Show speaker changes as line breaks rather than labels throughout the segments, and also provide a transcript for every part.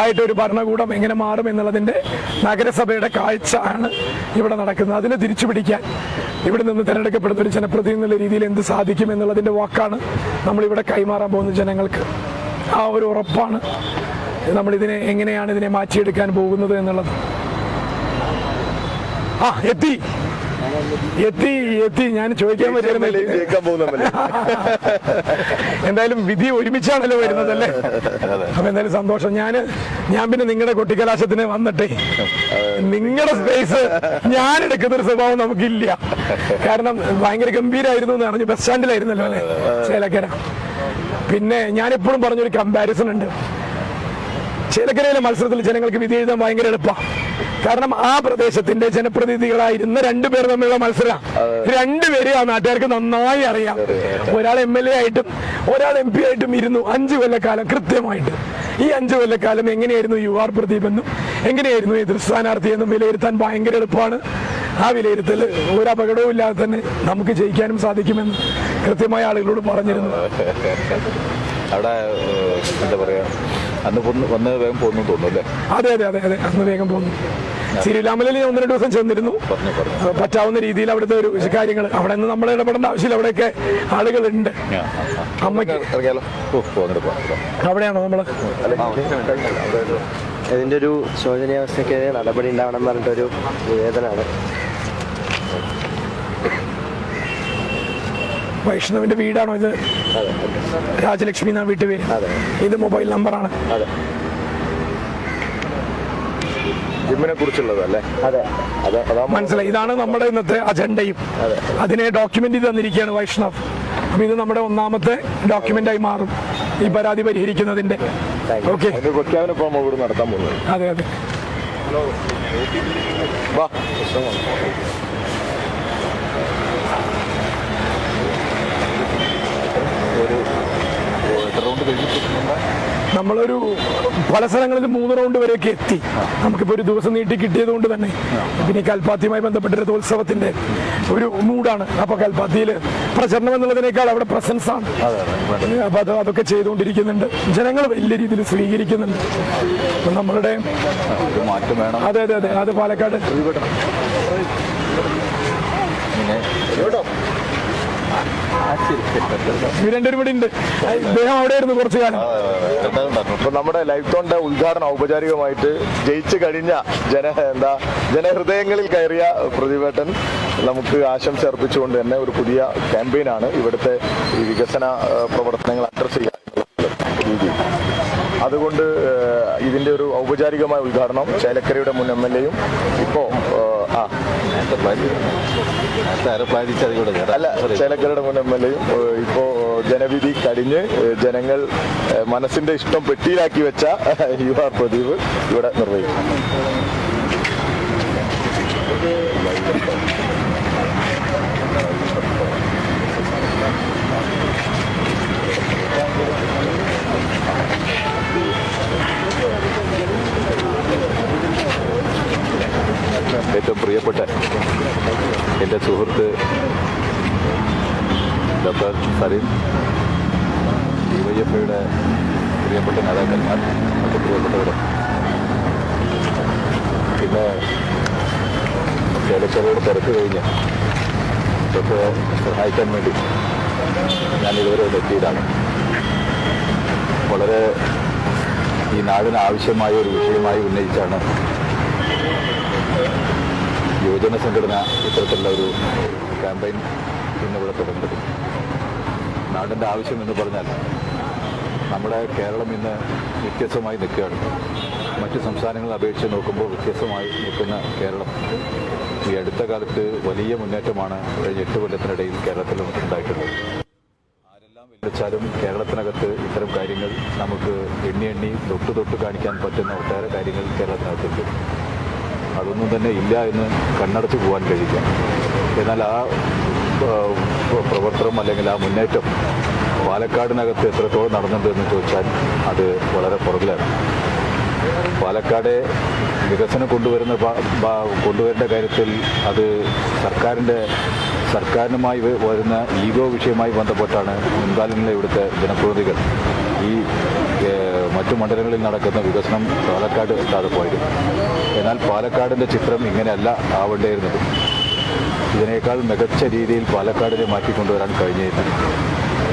ആയിട്ടൊരു ഭരണകൂടം എങ്ങനെ മാറും എന്നുള്ളതിന്റെ നഗരസഭയുടെ കാഴ്ച ആണ് ഇവിടെ നടക്കുന്നത്. അതിനെ തിരിച്ചു പിടിക്കാൻ ഇവിടെ നിന്ന് തിരഞ്ഞെടുക്കപ്പെടുന്ന ഒരു ജനപ്രതിനിധി എന്നുള്ള രീതിയിൽ എന്ത് സാധിക്കും എന്നുള്ളതിന്റെ വാക്കാണ് നമ്മളിവിടെ കൈമാറാൻ പോകുന്ന ജനങ്ങൾക്ക്. ആ ഒരു ഉറപ്പാണ് നമ്മളിതിനെ എങ്ങനെയാണ് ഇതിനെ മാറ്റിയെടുക്കാൻ പോകുന്നത് എന്നുള്ളത്. ആ എത്തി. എത്തി എത്തി. ഞാൻ ചോദിക്കാൻ
പറ്റില്ല
എന്തായാലും വിധി ഒരുമിച്ചാണല്ലോ വരുന്നതല്ലേ അപ്പൊ എന്തായാലും സന്തോഷം. ഞാൻ ഞാൻ പിന്നെ നിങ്ങളുടെ കൊട്ടിക്കലാശത്തിന് വന്നിട്ട്. നിങ്ങളുടെ സ്പേസ് ഞാൻ എടുക്കുന്ന ഒരു സ്വഭാവം നമുക്കില്ല. കാരണം ഭയങ്കര ഗംഭീരായിരുന്നു എന്ന് പറഞ്ഞു ബസ് സ്റ്റാൻഡിലായിരുന്നല്ലോ അല്ലെ? ചേലക്കര. പിന്നെ ഞാൻ എപ്പോഴും പറഞ്ഞൊരു കമ്പാരിസൺ ഉണ്ട്. ചേലക്കരയിലെ മത്സരത്തിൽ ജനങ്ങൾക്ക് വിധി എഴുതാൻ ഭയങ്കര എളുപ്പമാണ് കാരണം ആ പ്രദേശത്തിന്റെ ജനപ്രതിനിധികളായിരുന്ന രണ്ടുപേർ തമ്മിലുള്ള മത്സരം. രണ്ടുപേരെ ആ നാട്ടുകാർക്ക് നന്നായി അറിയാം. ഒരാൾ എം എൽ എ ആയിട്ടും ഒരാൾ എം പി ആയിട്ടും ഇരുന്നു അഞ്ചു കൊല്ലക്കാലം കൃത്യമായിട്ട്. ഈ അഞ്ചു കൊല്ലക്കാലം എങ്ങനെയായിരുന്നു യു ആർ പ്രദീപ് എന്നും എങ്ങനെയായിരുന്നു എതിർ സ്ഥാനാർത്ഥി എന്നും വിലയിരുത്താൻ ഭയങ്കര എളുപ്പമാണ്. ആ വിലയിരുത്തൽ ഒരു അപകടവും ഇല്ലാതെ തന്നെ നമുക്ക് ജയിക്കാനും സാധിക്കുമെന്ന് കൃത്യമായ ആളുകളോട് പറഞ്ഞിരുന്നു.
അവിടെ എന്താ പറയാ അന്ന് വന്ന് വേഗം പോന്നു തോന്നുന്നു അല്ലേ?
അതെ അതെ അതെ അതെ. അന്ന് വേഗം പോകുന്നു സിരിലാമലയിൽ ഞാൻ ഒന്ന് രണ്ട് ദിവസം ചെന്നിരുന്നു. പറ്റാവുന്ന രീതിയിൽ അവിടുത്തെ ഒരു കാര്യങ്ങൾ അവിടെ നിന്ന് നമ്മൾ ഇടപെടേണ്ട ആവശ്യമില്ല. അവിടെയൊക്കെ ആളുകളുണ്ട്. അമ്മയ്ക്ക് അവിടെയാണോ നമ്മൾ?
ഇതിന്റെ ഒരു ശോചനീയാവസ്ഥയ്ക്ക് നടപടി ഉണ്ടാവണം എന്ന് പറഞ്ഞിട്ടൊരു നിവേദനമാണ്
വൈഷ്ണവിന്റെ വീടാണോ ഇത്?
അതെ
രാജലക്ഷ്മി എന്നാ വീട്ടുപേര്
അതെ.
ഇത് മൊബൈൽ നമ്പറാണ്.
അതെ
ജിമ്മിനെ കുറിച്ചുള്ളത് അല്ലേ?
മനസ്സിലായി. ഇതാണ് നമ്മുടെ ഇന്നത്തെ അജണ്ടയും. അതിനെ ഡോക്യുമെന്റ് ചെയ്ത് തന്നിരിക്കുകയാണ് വൈഷ്ണവ്. അപ്പൊ ഇത് നമ്മുടെ ഒന്നാമത്തെ ഡോക്യുമെന്റ് ആയി മാറും. ഈ പരാതി പരിഹരിക്കുന്നതിന്റെ. ഓക്കെ അതെ അതെ
വാ ഒരു എത്ര റൗണ്ട് കഴിഞ്ഞിട്ടുണ്ടെങ്കിൽ
നമ്മളൊരു പല സ്ഥലങ്ങളിൽ മൂന്ന് റൗണ്ട് വരെയൊക്കെ എത്തി. നമുക്കിപ്പോ ഒരു ദിവസം നീട്ടി കിട്ടിയത് കൊണ്ട് തന്നെ. പിന്നെ കൽപ്പാത്തിയുമായി ബന്ധപ്പെട്ട രഥോത്സവത്തിന്റെ ഒരു മൂഡാണ്. അപ്പൊ കൽപ്പാത്തിയിൽ പ്രചരണം എന്നുള്ളതിനേക്കാൾ അവിടെ പ്രസൻസ് ആണ്. അപ്പൊ അത് അതൊക്കെ ചെയ്തുകൊണ്ടിരിക്കുന്നുണ്ട്. ജനങ്ങൾ വലിയ രീതിയിൽ സ്വീകരിക്കുന്നുണ്ട്. നമ്മളുടെ അതെ അതെ അതെ. അത് പാലക്കാട്.
ഇങ്ങനെ
ഇവർ രണ്ടുപേരും ഇദ്ദേഹം അവിടെ കുറച്ചു കാലം.
നമ്മുടെ തോണ്ട ഉദ്ഘാടനം ഔപചാരികമായിട്ട് ജയിച്ചു കഴിഞ്ഞ ജന എന്താ ജനഹൃദയങ്ങളിൽ കയറിയ പ്രതിഭട്ടൻ നമുക്ക് ആശംസ അർപ്പിച്ചുകൊണ്ട് തന്നെ ഒരു പുതിയ ക്യാമ്പയിനാണ് ഇവിടുത്തെ ഈ വികസന പ്രവർത്തനങ്ങൾ അഡ്രസ് ചെയ്യാൻ രീതി അതുകൊണ്ട് ഇതിന്റെ ഒരു ഔപചാരികമായ ഉദ്ഘാടനം ചേലക്കരയുടെ മുൻ എം എൽ എയും ഇപ്പോ ആ അല്ല ചേലക്കരയുടെ മുൻ എം എൽ എയും ഇപ്പോ ജനവിധി കഴിഞ്ഞ് ജനങ്ങൾ മനസ്സിന്റെ ഇഷ്ടം പെട്ടിയിലാക്കി വെച്ച യു ആർ പ്രദീപ് ഇവിടെ നിർവഹിക്കും. ഏറ്റവും പ്രിയപ്പെട്ട എന്റെ സുഹൃത്ത് ഡോക്ടർ സലീം ഐയുടെ പ്രിയപ്പെട്ട നേതാക്കന്മാർ മറ്റു പ്രിയപ്പെട്ടവരും. പിന്നെ ചേലച്ചെറിയുടെ തിരക്ക് കഴിഞ്ഞ് ഇതൊക്കെ സഹായിക്കാൻ വേണ്ടി ഞാൻ ഇതുവരെ എത്തിയതാണ്. വളരെ ഈ നാടിന് ആവശ്യമായ ഒരു വിഷയമായി ഉന്നയിച്ചാണ് യുവജന സംഘടന ഇത്തരത്തിലുള്ള ഒരു ക്യാമ്പയിൻ ഇന്നിവിടെ തുടങ്ങുന്നത്. നാടിന്റെ ആവശ്യം എന്ന് പറഞ്ഞാൽ നമ്മുടെ കേരളം ഇന്ന് വ്യത്യസ്തമായി നിൽക്കുകയാണ്. മറ്റ് സംസ്ഥാനങ്ങളെ അപേക്ഷിച്ച് നോക്കുമ്പോൾ വ്യത്യസ്തമായി നിൽക്കുന്ന കേരളം. ഈ അടുത്ത കാലത്ത് വലിയ മുന്നേറ്റമാണ് കഴിഞ്ഞ എട്ട് കൊല്ലത്തിനിടയിൽ കേരളത്തിൽ ഉണ്ടായിട്ടുള്ളത്. ആരെല്ലാം കേരളത്തിനകത്ത് ഇത്തരം കാര്യങ്ങൾ നമുക്ക് എണ്ണി എണ്ണി തൊട്ട് തൊട്ട് കാണിക്കാൻ പറ്റുന്ന ഒട്ടേറെ കാര്യങ്ങൾ കേരളത്തിനകത്തുണ്ട്. അതൊന്നും തന്നെ ഇല്ല എന്ന് കണ്ണടച്ച് പോകാൻ കഴിയില്ല. എന്നാൽ ആ പ്രവർത്തനം അല്ലെങ്കിൽ ആ മുന്നേറ്റം പാലക്കാടിനകത്ത് എത്രത്തോളം നടന്നിട്ടുണ്ട് എന്ന് ചോദിച്ചാൽ അത് വളരെ പുറകിലാണ്. പാലക്കാട് വികസനം കൊണ്ടുവരുന്ന കൊണ്ടുവരേണ്ട കാര്യത്തിൽ അത് സർക്കാരിന്റെ സർക്കാരിനുമായി വരുന്ന ഈഗോ വിഷയവുമായി ബന്ധപ്പെട്ടാണ് മുൻകാലങ്ങളിലെ ഇവിടുത്തെ ജനപ്രതിനിധികൾ ഈ മറ്റു മണ്ഡലങ്ങളിൽ നടക്കുന്ന വികസനം പാലക്കാട് താഴെപ്പോയിരുന്നു എന്നാൽ പാലക്കാടിന്റെ ചിത്രം ഇങ്ങനെയല്ല ആവേണ്ടിയിരുന്നത് ഇതിനേക്കാൾ മികച്ച രീതിയിൽ പാലക്കാടിനെ മാറ്റിക്കൊണ്ടുവരാൻ കഴിഞ്ഞിരുന്നു.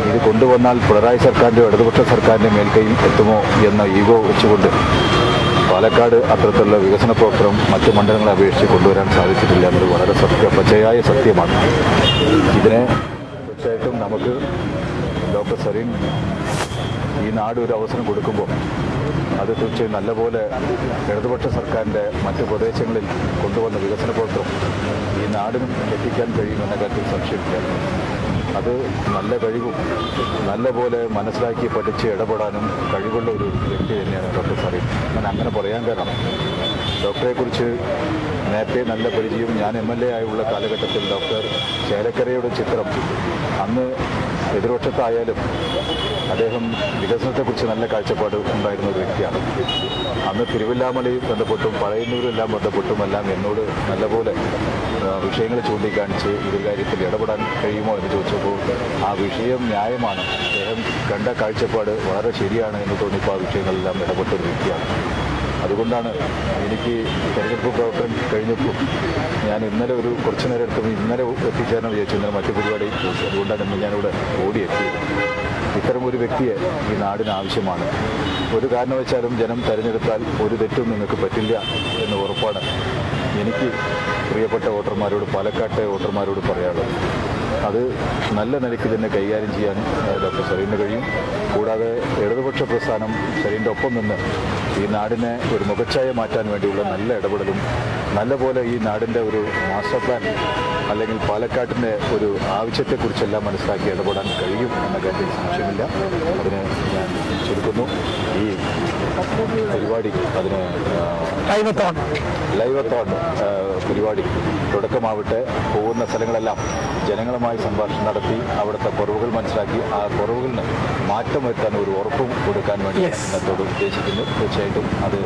ഇത് കൊണ്ടുവന്നാൽ പിണറായി സർക്കാരിന്റെ ഇടതുപക്ഷ സർക്കാരിന്റെ മേൽക്കൈയിൽ എത്തുമോ എന്ന ഈഗോ വെച്ചുകൊണ്ട് പാലക്കാട് അത്തരത്തിലുള്ള വികസന പ്രവർത്തനം മറ്റു മണ്ഡലങ്ങളെ അപേക്ഷിച്ച് കൊണ്ടുവരാൻ സാധിച്ചിട്ടില്ല എന്നത് വളരെ സത്യ പച്ചയായ സത്യമാണ്. ഇതിനെ തീർച്ചയായിട്ടും നമുക്ക് ഡോക്ടർ സരീൻ ഈ നാട് ഒരു അവസരം കൊടുക്കുമ്പോൾ അത് തീർച്ചയായും നല്ലപോലെ ഇടതുപക്ഷ സർക്കാരിന്റെ മറ്റ് പ്രദേശങ്ങളിൽ കൊണ്ടുവന്ന വികസന പ്രവർത്തനം ഈ നാടിനും എത്തിക്കാൻ കഴിയുമെന്ന കാര്യത്തിൽ സംശയമില്ല. അത് നല്ല കഴിവും നല്ലപോലെ മനസ്സിലാക്കി പഠിച്ച് ഇടപെടാനും കഴിവുള്ള ഒരു വ്യക്തി തന്നെയാണ് ഡോക്ടർ സാറി ഞാൻ അങ്ങനെ പറയാൻ കാരണം ഡോക്ടറെക്കുറിച്ച് നേരത്തെ നല്ല പരിചയം ഞാൻ എം എൽ എ ആയുള്ള കാലഘട്ടത്തിൽ ഡോക്ടർ ചേലക്കരയുടെ ചിത്രം അന്ന് എതിർപക്ഷത്തായാലും അദ്ദേഹം വികസനത്തെക്കുറിച്ച് നല്ല കാഴ്ചപ്പാട് ഉണ്ടായിരുന്ന ഒരു വ്യക്തിയാണ്. അന്ന് തിരുവല്ലാമലയിൽ ബന്ധപ്പെട്ടും പഴയന്നൂരെല്ലാം ബന്ധപ്പെട്ടും എല്ലാം എന്നോട് നല്ലപോലെ വിഷയങ്ങൾ ചൂണ്ടിക്കാണിച്ച് ഇത് കാര്യത്തിൽ ഇടപെടാൻ കഴിയുമോ എന്ന് ചോദിച്ചപ്പോൾ ആ വിഷയം ന്യായമാണ്. അദ്ദേഹം കണ്ട കാഴ്ചപ്പാട് വളരെ ശരിയാണ് എന്ന് തോന്നിയപ്പോൾ ആ വിഷയങ്ങളെല്ലാം ഇടപെട്ട ഒരു വ്യക്തിയാണ്. അതുകൊണ്ടാണ് എനിക്ക് തെരഞ്ഞെടുപ്പ് പ്രവർത്തനം കഴിഞ്ഞപ്പോൾ ഞാൻ ഇന്നലെ ഒരു കുറച്ചു നേരം എടുത്തപ്പോൾ ഇന്നലെ എത്തിച്ചേരണം വിചാരിച്ചു. ഇന്നലെ മറ്റു പരിപാടി അതുകൊണ്ടാണ് ഇന്ന് ഞാനിവിടെ ഓടിയെത്തിയത് ഇത്തരം ഒരു വ്യക്തിയെ ഈ നാടിന് ആവശ്യമാണ്. ഒരു കാരണവശാലും ജനം തെരഞ്ഞെടുത്താൽ ഒരു തെറ്റും നിങ്ങൾക്ക് പറ്റില്ല എന്ന് ഉറപ്പാണ് എനിക്ക് പ്രിയപ്പെട്ട വോട്ടർമാരോട് പാലക്കാട്ടെ വോട്ടർമാരോട് പറയാനുള്ളത്. അത് നല്ല നിലയ്ക്ക് തന്നെ കൈകാര്യം ചെയ്യാൻ ഡോക്ടർ സലീന് കഴിയും. കൂടാതെ ഇടതുപക്ഷ പ്രസ്ഥാനം സലീന്റെ ഒപ്പം നിന്ന് ഈ നാടിനെ ഒരു മുഖച്ഛായ മാറ്റാൻ വേണ്ടിയുള്ള നല്ല ഇടപെടലും നല്ലപോലെ ഈ നാടിന്റെ ഒരു മാസ്റ്റർ പ്ലാൻ അല്ലെങ്കിൽ പാലക്കാട്ടിന്റെ ഒരു ആവശ്യത്തെക്കുറിച്ചെല്ലാം മനസ്സിലാക്കി ഇടപെടാൻ കഴിയും എന്ന കാര്യത്തിൽ സംശയമില്ല. അതിന് ഞാൻ ചുരുക്കുന്നു. ഈ പരിപാടി അതിന് ലൈവത്തോൺ. പരിപാടി തുടക്കമാവട്ടെ. പോകുന്ന സ്ഥലങ്ങളെല്ലാം ജനങ്ങളുമായി സംഭാഷണം നടത്തി അവിടുത്തെ കുറവുകൾ മനസ്സിലാക്കി ആ കുറവുകളിന് മാറ്റം വരുത്താൻ ഒരു ഉറപ്പും കൊടുക്കാൻ വേണ്ടി. ഇന്നത്തോട് ഉദ്ദേശിക്കുന്നു. തീർച്ചയായിട്ടും അത്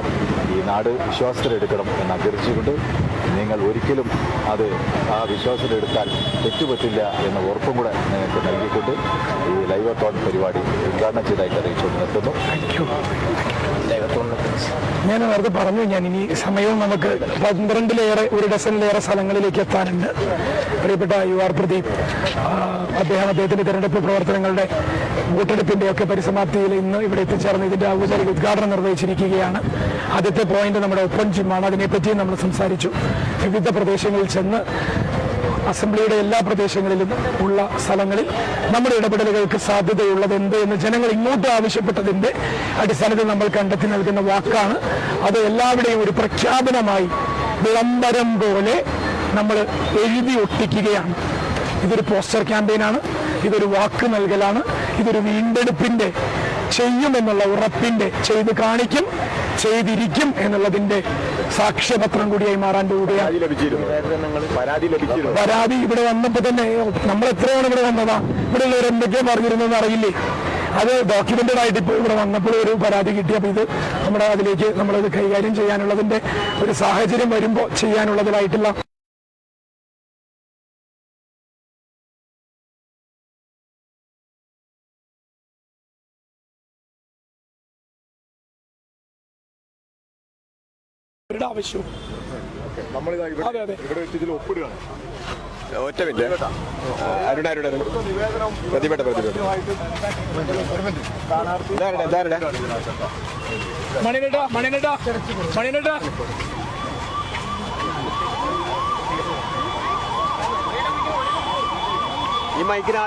ഈ നാട് വിശ്വാസത്തിലെടുക്കണം എന്ന് അഭ്യർത്ഥിച്ചുകൊണ്ട് നിങ്ങൾ ഒരിക്കലും അത് ആ വിശ്വാസത്തിലെടുത്താൽ തെറ്റുപറ്റില്ല എന്ന ഉറപ്പും കൂടെ നിങ്ങൾക്ക് നൽകിക്കൊണ്ട് ഈ ലൈവ് ലൈവത്തോൺ പരിപാടി ഉദ്ഘാടനം ചെയ്തായിട്ട് അറിയിച്ചുകൊണ്ട് നിർത്തുന്നു.
ഞാൻ നേരത്തെ പറഞ്ഞു ഞാൻ ഇനി സമയവും നമുക്ക് പന്ത്രണ്ടിലേറെ ഒരു ഡസനിലേറെ സ്ഥലങ്ങളിലേക്ക് എത്താനുണ്ട്. പ്രിയപ്പെട്ട യു ആർ പ്രദീപ്. അദ്ദേഹം അദ്ദേഹത്തിന്റെ തെരഞ്ഞെടുപ്പ് പ്രവർത്തനങ്ങളുടെ വോട്ടെടുപ്പിന്റെ ഒക്കെ പരിസമാപ്തിയിൽ ഇന്ന് ഇവിടെ എത്തിച്ചേർന്ന് ഇതിന്റെ ഔപചാരിക ഉദ്ഘാടനം നിർവഹിച്ചിരിക്കുകയാണ്. ആദ്യത്തെ പോയിന്റ് നമ്മുടെ ഒപ്പൻ ജിമ്മാണ്. അതിനെപ്പറ്റിയും നമ്മൾ സംസാരിച്ചു. വിവിധ പ്രദേശങ്ങളിൽ ചെന്ന് അസംബ്ലിയുടെ എല്ലാ പ്രദേശങ്ങളിലും ഉള്ള സ്ഥലങ്ങളിൽ നമ്മുടെ ഇടപെടലുകൾക്ക് സാധ്യതയുള്ളത് എന്ത് എന്ന് ജനങ്ങൾ ഇങ്ങോട്ട് ആവശ്യപ്പെട്ടതിന്റെ അടിസ്ഥാനത്തിൽ നമ്മൾ കണ്ടെത്തി നൽകുന്ന വാക്കാണ്. അത് എല്ലാവരുടെയും ഒരു പ്രഖ്യാപനമായി വിളംബരം പോലെ നമ്മൾ എഴുതി ഒട്ടിക്കുകയാണ്. ഇതൊരു പോസ്റ്റർ ക്യാമ്പയിനാണ്. ഇതൊരു വാക്ക് നൽകലാണ്. ഇതൊരു വീണ്ടെടുപ്പിന്റെ ചെയ്യുമെന്നുള്ള ഉറപ്പിന്റെ ചെയ്ത് കാണിക്കും ചെയ്തിരിക്കും എന്നുള്ളതിന്റെ സാക്ഷ്യപത്രം കൂടിയായി മാറാൻ പോവുകയാണ്.
പരാതി
ഇവിടെ വന്നപ്പോ തന്നെ നമ്മൾ എത്രയാണ് ഇവിടെ വന്നതാ? ഇവിടെ ഉള്ളവർ എന്തൊക്കെയാ പറഞ്ഞിരുന്നെന്ന് അറിയില്ലേ? അത് ഡോക്യുമെന്റഡ് ആയിട്ട് ഇപ്പോൾ ഇവിടെ വന്നപ്പോൾ ഒരു പരാതി കിട്ടി. അപ്പോൾ ഇത് നമ്മുടെ അതിലേക്ക് നമ്മളത് കൈകാര്യം ചെയ്യാനുള്ളതിന്റെ ഒരു സാഹചര്യം വരുമ്പോൾ ചെയ്യാനുള്ളതിലായിട്ടുള്ള ആവശ്യവും അതെ, അതെ.
ഇവിടെ വെച്ച് ഒപ്പിടുകയാണ്. ഒറ്റ മിനിറ്റ്. അരുണ അരുണ പ്രതിപെട്ട പ്രതിപെട്ട.
മണിനട്ട മണിനട്ട മണിനട്ട.
ഈ മൈക്കിന്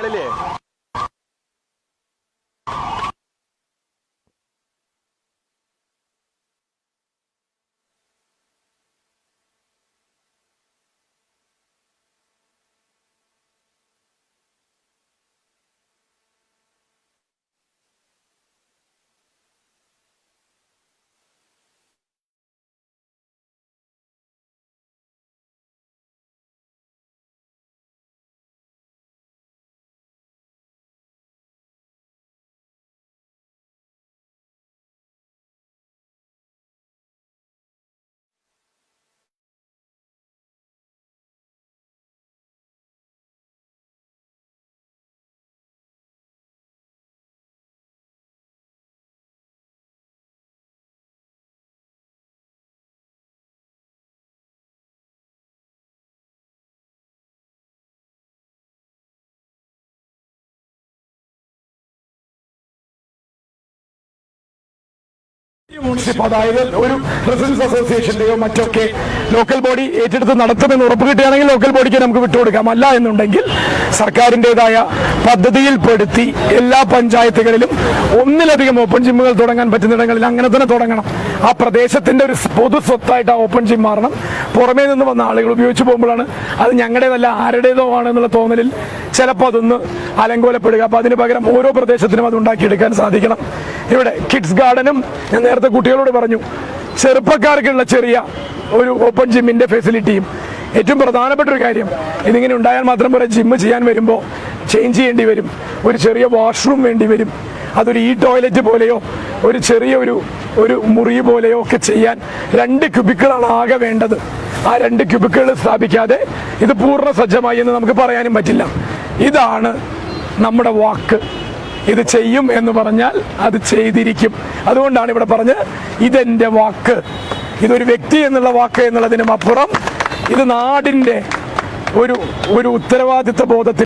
അതായത് ഒരു റെസിഡൻസ് അസോസിയേഷന്റെയോ മറ്റൊക്കെ ലോക്കൽ ബോഡി ഏറ്റെടുത്ത് നടത്തുമെന്ന് ഉറപ്പ് കിട്ടുകയാണെങ്കിൽ ലോക്കൽ ബോഡിക്ക് നമുക്ക് വിട്ടുകൊടുക്കാം. അല്ല എന്നുണ്ടെങ്കിൽ സർക്കാരിന്റെതായ പദ്ധതിയിൽപ്പെടുത്തി എല്ലാ പഞ്ചായത്തുകളിലും ഒന്നിലധികം ഓപ്പൺ ജിമ്മുകൾ തുടങ്ങാൻ പറ്റുന്നിടങ്ങളിൽ അങ്ങനെ തന്നെ തുടങ്ങണം. ആ പ്രദേശത്തിന്റെ ഒരു പൊതു സ്വത്തായിട്ട് ആ ഓപ്പൺ ജിം മാറണം. പുറമേ നിന്ന് വന്ന ആളുകൾ ഉപയോഗിച്ച് പോകുമ്പോഴാണ് അത് ഞങ്ങളുടേതല്ല ആരുടേതോ ആണ് എന്നുള്ള തോന്നലിൽ ചിലപ്പോൾ അതൊന്ന് അലങ്കോലപ്പെടുക. അപ്പൊ അതിന് പകരം ഓരോ പ്രദേശത്തിനും അത് ഉണ്ടാക്കിയെടുക്കാൻ സാധിക്കണം. ഇവിടെ കിഡ്സ് ഗാർഡനും ഞാൻ നേരത്തെ കുട്ടികളോട് പറഞ്ഞു ചെറുപ്പക്കാർക്കുള്ള ചെറിയ ഒരു ഓപ്പൺ ജിമ്മിന്റെ ഫെസിലിറ്റിയും ഏറ്റവും പ്രധാനപ്പെട്ട ഒരു കാര്യം ഇതിങ്ങനെ ഉണ്ടായാൽ മാത്രം പോലെ ജിമ്മ് ചെയ്യാൻ വരുമ്പോൾ ചേഞ്ച് ചെയ്യേണ്ടി വരും. ഒരു ചെറിയ വാഷ്റൂം വേണ്ടി വരും. അതൊരു ഈ ടോയ്ലറ്റ് പോലെയോ ഒരു ചെറിയ ഒരു ഒരു മുറി പോലെയോ ഒക്കെ ചെയ്യാൻ രണ്ട് ക്യൂബിക്കിളാണ് ആകെ വേണ്ടത്. ആ രണ്ട് ക്യൂബിക്കുകൾ സ്ഥാപിക്കാതെ ഇത് പൂർണ സജ്ജമായി എന്ന് നമുക്ക് പറയാനും പറ്റില്ല. ഇതാണ് നമ്മുടെ വാക്ക്. ഇത് ചെയ്യും എന്ന് പറഞ്ഞാൽ അത് ചെയ്തിരിക്കും. അതുകൊണ്ടാണ് ഇവിടെ പറഞ്ഞ് ഇതെന്റെ വാക്ക്. ഇതൊരു വ്യക്തി എന്നുള്ള വാക്ക് എന്നുള്ളതിനും അപ്പുറം ഇത് നാടിന്റെ ഒരു ഒരു ഉത്തരവാദിത്വ ബോധത്തിൽ